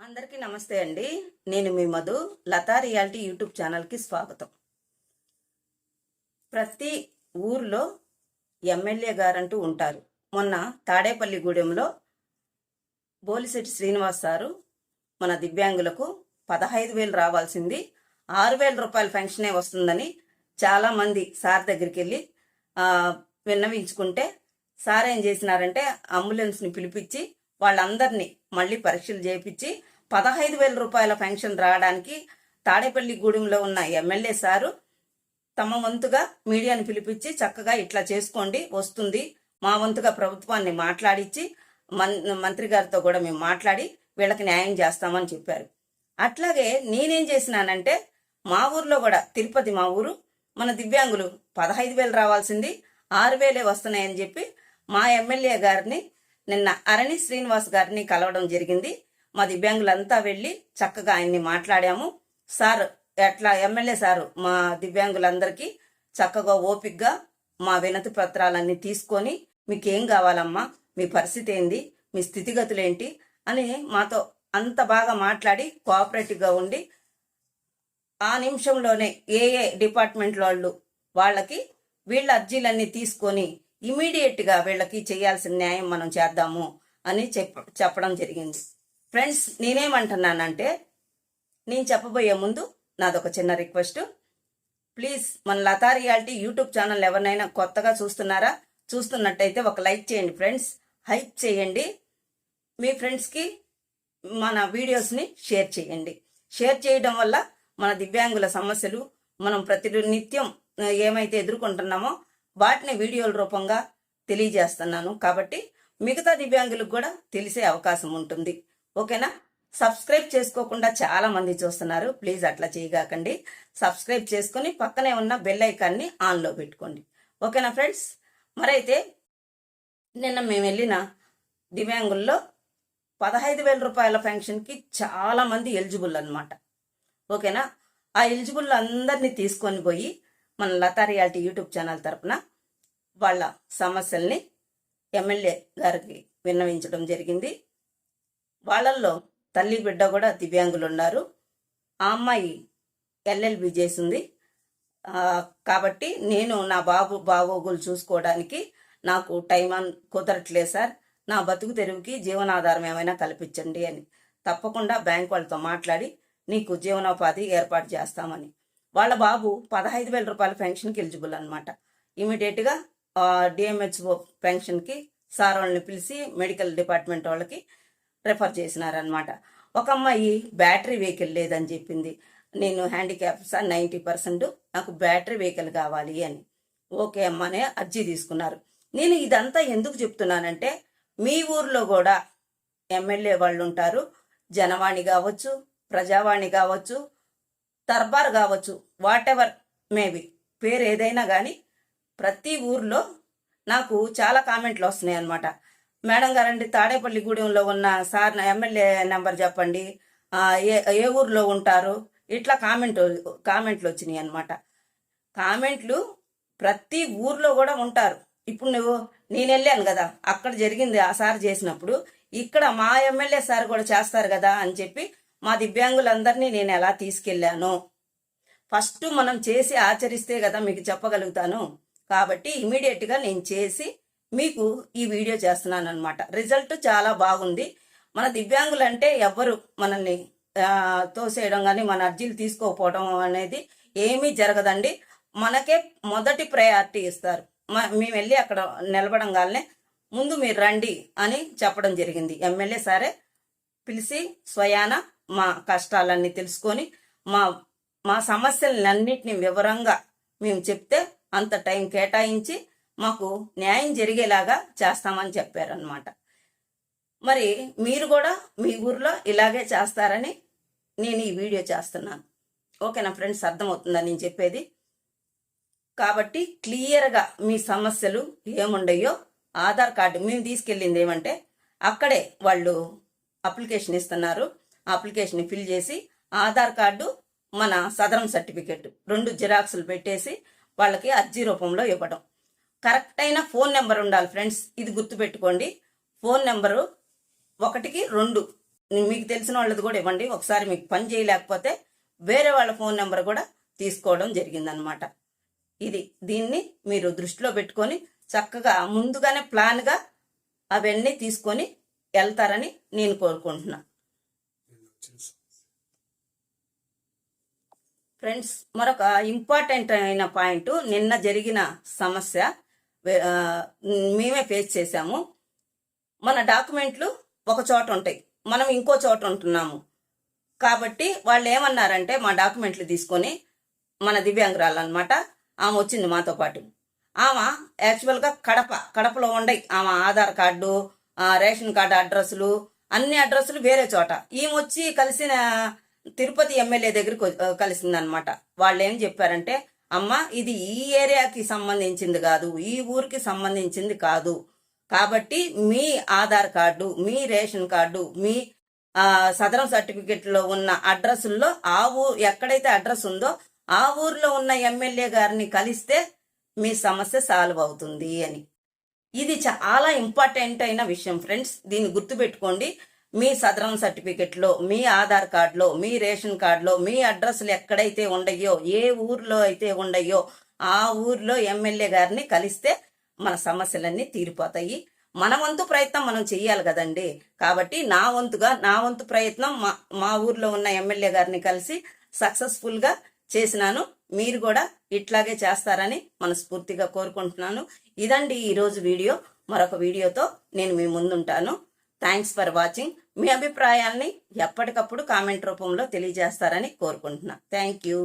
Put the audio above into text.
అందరికీ నమస్తే అండి. నేను మీ మధు. లతా రియాలిటీ యూట్యూబ్ ఛానల్కి స్వాగతం. ప్రతి ఊర్లో ఎమ్మెల్యే గారంటూ ఉంటారు. మొన్న తాడేపల్లిగూడెంలో బోలిశెట్టి శ్రీనివాస్ సారు మన దివ్యాంగులకు పదహైదు వేలు రావాల్సింది. ఆరు వేల రూపాయల పెన్షనే వస్తుందని చాలామంది సార్ దగ్గరికి వెళ్ళి విన్నవించుకుంటే సార్ ఏం చేసినారంటే అంబులెన్స్ని పిలిపించి వాళ్ళందరినీ మళ్ళీ పరీక్షలు చేయించి పదహైదు వేల రూపాయల పెన్షన్ రావడానికి తాడేపల్లి గూడెంలో ఉన్న ఎమ్మెల్యే సారు తమ వంతుగా మీడియాని పిలిపించి చక్కగా ఇట్లా చేసుకోండి వస్తుంది. మా వంతుగా ప్రభుత్వాన్ని మాట్లాడించి మన్ మంత్రి గారితో కూడా మేము మాట్లాడి వీళ్ళకి న్యాయం చేస్తామని చెప్పారు. అట్లాగే నేనేం చేసినానంటే మా ఊర్లో కూడా తిరుపతి మా ఊరు మన దివ్యాంగులు పదహైదు వేలు రావాల్సింది ఆరు వేలే వస్తున్నాయని చెప్పి మా ఎమ్మెల్యే గారిని నిన్న అరణి శ్రీనివాస్ గారిని కలవడం జరిగింది. మా దివ్యాంగులంతా వెళ్ళి చక్కగా ఆయన్ని మాట్లాడాము. సార్ ఎట్లా ఎమ్మెల్యే సారు మా దివ్యాంగులందరికీ చక్కగా ఓపిగ్గా మా వినతి పత్రాలన్నీ తీసుకొని మీకేం కావాలమ్మా? మీ పరిస్థితి ఏంది? మీ స్థితిగతులేంటి? అని మాతో అంత బాగా మాట్లాడి కోఆపరేటివ్గా ఉండి ఆ నిమిషంలోనే ఏ ఏ డిపార్ట్మెంట్ వాళ్ళు వాళ్ళకి వీళ్ళ అర్జీలన్నీ తీసుకొని ఇమీడియట్గా వీళ్ళకి చేయాల్సిన న్యాయం మనం చేద్దాము అని చెప్ప చెప్పడం జరిగింది. ఫ్రెండ్స్ నేనేమంటున్నానంటే నేను చెప్పబోయే ముందు నాదొక చిన్న రిక్వెస్ట్. ప్లీజ్ మన లతా రియాలిటీ యూట్యూబ్ ఛానల్ ఎవరినైనా కొత్తగా చూస్తున్నారా? చూస్తున్నట్టయితే ఒక లైక్ చేయండి ఫ్రెండ్స్. హైప్ చేయండి. మీ ఫ్రెండ్స్కి మన వీడియోస్ని షేర్ చేయండి. షేర్ చేయడం వల్ల మన దివ్యాంగుల సమస్యలు మనం ప్రతి నిత్యం ఏమైతే ఎదుర్కొంటున్నామో వాటిని వీడియోల రూపంగా తెలియజేస్తున్నాను. కాబట్టి మిగతా దివ్యాంగులకు కూడా తెలిసే అవకాశం ఉంటుంది. ఓకేనా? సబ్స్క్రైబ్ చేసుకోకుండా చాలా మంది చూస్తున్నారు. ప్లీజ్ అట్లా చేయగాకండి. సబ్స్క్రైబ్ చేసుకుని పక్కనే ఉన్న బెల్ ఐకాన్ని ఆన్లో పెట్టుకోండి. ఓకేనా ఫ్రెండ్స్? మరైతే నిన్న మేము వెళ్ళిన దివ్యాంగుల్లో పదహైదు వేల రూపాయల ఫంక్షన్కి చాలా మంది ఎలిజిబుల్ అనమాట ఓకేనా? ఆ ఎలిజిబుల్ అందరినీ తీసుకొని పోయి మన లతా రియాలిటీ యూట్యూబ్ ఛానల్ తరపున వాళ్ళ సమస్యల్ని ఎమ్మెల్యే గారికి విన్నవించడం జరిగింది. వాళ్ళల్లో తల్లి బిడ్డ కూడా దివ్యాంగులు ఉన్నారు ఆ అమ్మాయి ఎల్ఎల్బి చేసింది. కాబట్టి నేను నా బాబు బాగోగులు చూసుకోవడానికి నాకు టైం అన్ కుదరట్లేదు సార్. నా బతుకు తెరువుకి జీవనాధారం ఏమైనా కల్పించండి అని తప్పకుండా బ్యాంక్ వాళ్ళతో మాట్లాడి నీకు జీవనోపాధి ఏర్పాటు చేస్తామని వాళ్ళ బాబు పదహైదు వేల రూపాయల పెన్షన్కి ఎలిజిబుల్ అనమాట ఇమీడియట్గా డిఎంహెచ్ఓ పెన్షన్కి సార్ వాళ్ళని పిలిచి మెడికల్ డిపార్ట్మెంట్ వాళ్ళకి రెఫర్ చేసినారనమాట ఒక అమ్మాయి బ్యాటరీ వెహికల్ లేదని చెప్పింది. నేను హ్యాండిక్యాప్ సార్ నైంటీ పర్సెంట్ నాకు బ్యాటరీ వెహికల్ కావాలి అని. ఓకే అమ్మనే అర్జీ తీసుకున్నారు. నేను ఇదంతా ఎందుకు చెప్తున్నానంటే మీ ఊర్లో కూడా ఎమ్మెల్యే వాళ్ళు ఉంటారు జనవాణి కావచ్చు ప్రజావాణి కావచ్చు దర్బార్ కావచ్చు వాట్ ఎవర్ మేబీ పేరు ఏదైనా కానీ ప్రతి ఊర్లో నాకు చాలా కామెంట్లు వస్తున్నాయి అనమాట మేడం గారండి తాడేపల్లి గూడెంలో ఉన్న సార్ ఎమ్మెల్యే నెంబర్ చెప్పండి. ఏ ఏ ఊర్లో ఉంటారు? ఇట్లా కామెంట్ కామెంట్లు వచ్చినాయి అనమాట కామెంట్లు ప్రతి ఊర్లో కూడా ఉంటారు. ఇప్పుడు నువ్వు నేను వెళ్ళాను కదా అక్కడ జరిగింది ఆ సార్ చేసినప్పుడు ఇక్కడ మా ఎమ్మెల్యే సార్ కూడా చేస్తారు కదా అని చెప్పి మా దివ్యాంగులందరినీ నేను ఎలా తీసుకెళ్ళాను. ఫస్ట్ మనం చేసి ఆచరిస్తే కదా మీకు చెప్పగలుగుతాను. కాబట్టి ఇమీడియట్గా నేను చేసి మీకు ఈ వీడియో చేస్తున్నాను అనమాట రిజల్ట్ చాలా బాగుంది. మన దివ్యాంగులు అంటే ఎవ్వరు మనల్ని తోసేయడం కానీ మన అర్జీలు తీసుకోకపోవడం అనేది ఏమీ జరగదండి. మనకే మొదటి ప్రయారిటీ ఇస్తారు. మేము వెళ్ళి అక్కడ నిలబడంగానే ముందు మీరు రండి అని చెప్పడం జరిగింది. ఎమ్మెల్యే సరే పిలిచి స్వయాన మా కష్టాలన్నీ తెలుసుకొని మా మా సమస్యలన్నింటినీ వివరంగా మేము చెప్తే అంత టైం కేటాయించి మాకు న్యాయం జరిగేలాగా చేస్తామని చెప్పారనమాట మరి మీరు కూడా మీ ఊర్లో ఇలాగే చేస్తారని నేను ఈ వీడియో చేస్తున్నాను. ఓకేనా ఫ్రెండ్స్? అర్థమవుతుందా నేను చెప్పేది? కాబట్టి క్లియర్గా మీ సమస్యలు ఏముండయో ఆధార్ కార్డు మేము తీసుకెళ్ళింది ఏమంటే అక్కడే వాళ్ళు అప్లికేషన్ ఇస్తున్నారు. అప్లికేషన్ ఫిల్ చేసి ఆధార్ కార్డు మన సదరం సర్టిఫికెట్ రెండు జిరాక్సులు పెట్టేసి వాళ్ళకి అర్జీ రూపంలో ఇవ్వడం కరెక్ట్ అయిన ఫోన్ నెంబర్ ఉండాలి ఫ్రెండ్స్ ఇది గుర్తుపెట్టుకోండి. ఫోన్ నెంబరు ఒకటికి రెండు. మీకు తెలిసిన వాళ్ళది కూడా ఇవ్వండి. ఒకసారి మీకు పని చేయలేకపోతే వేరే వాళ్ళ ఫోన్ నెంబర్ కూడా తీసుకోవడం జరిగిందనమాట. ఇది దీన్ని మీరు దృష్టిలో పెట్టుకొని చక్కగా ముందుగానే ప్లాన్గా అవన్నీ తీసుకొని వెళ్తారని నేను కోరుకుంటున్నాను ఫ్రెండ్స్ మరొక ఇంపార్టెంట్ అయిన పాయింట్ నిన్న జరిగిన సమస్య మేమే ఫేస్ చేశాము. మన డాక్యుమెంట్లు ఒక చోట ఉంటాయి మనం ఇంకో చోట ఉంటున్నాము. కాబట్టి వాళ్ళు ఏమన్నారంటే మా డాక్యుమెంట్లు తీసుకొని మన దివ్యాంగురాలు అనమాట ఆమె వచ్చింది మాతో పాటు. ఆమె యాక్చువల్గా కడప కడపలో ఉండయి ఆమె ఆధార్ కార్డు రేషన్ కార్డు అడ్రస్లు అన్ని అడ్రస్లు వేరే చోట. ఈమె వచ్చి కలిసిన తిరుపతి ఎమ్మెల్యే దగ్గరికి కలిసిందనమాట. వాళ్ళు ఏం చెప్పారంటే అమ్మ ఇది ఈ ఏరియాకి సంబంధించింది కాదు ఈ ఊరికి సంబంధించింది కాదు. కాబట్టి మీ ఆధార్ కార్డు మీ రేషన్ కార్డు మీ సదరం సర్టిఫికెట్లో ఉన్న అడ్రస్ల్లో ఆ ఊ ఎక్కడైతే అడ్రస్ ఉందో ఆ ఊర్లో ఉన్న ఎమ్మెల్యే గారిని కలిస్తే మీ సమస్య సాల్వ్ అవుతుంది అని. ఇది చాలా ఇంపార్టెంట్ అయిన విషయం ఫ్రెండ్స్. దీన్ని గుర్తుపెట్టుకోండి. మీ సదరం సర్టిఫికెట్లో మీ ఆధార్ కార్డులో మీ రేషన్ కార్డులో మీ అడ్రస్లు ఎక్కడైతే ఉండయో ఏ ఊర్లో అయితే ఉండయో ఆ ఊర్లో ఎమ్మెల్యే గారిని కలిస్తే మన సమస్యలన్నీ తీరిపోతాయి. మన వంతు ప్రయత్నం మనం చెయ్యాలి కదండి. కాబట్టి నా వంతుగా నా వంతు ప్రయత్నం మా మా ఊర్లో ఉన్న ఎమ్మెల్యే గారిని కలిసి సక్సెస్ఫుల్గా చేసినాను. మీరు కూడా ఇట్లాగే చేస్తారని మనస్ఫూర్తిగా కోరుకుంటున్నాను. ఇదండి ఈరోజు వీడియో. మరొక వీడియోతో నేను మీ ముందుంటాను. థ్యాంక్స్ ఫర్ వాచింగ్ మీ అభిప్రాయాల్ని ఎప్పటికప్పుడు కామెంట్ రూపంలో తెలియజేస్తారని కోరుకుంటున్నా. Thank you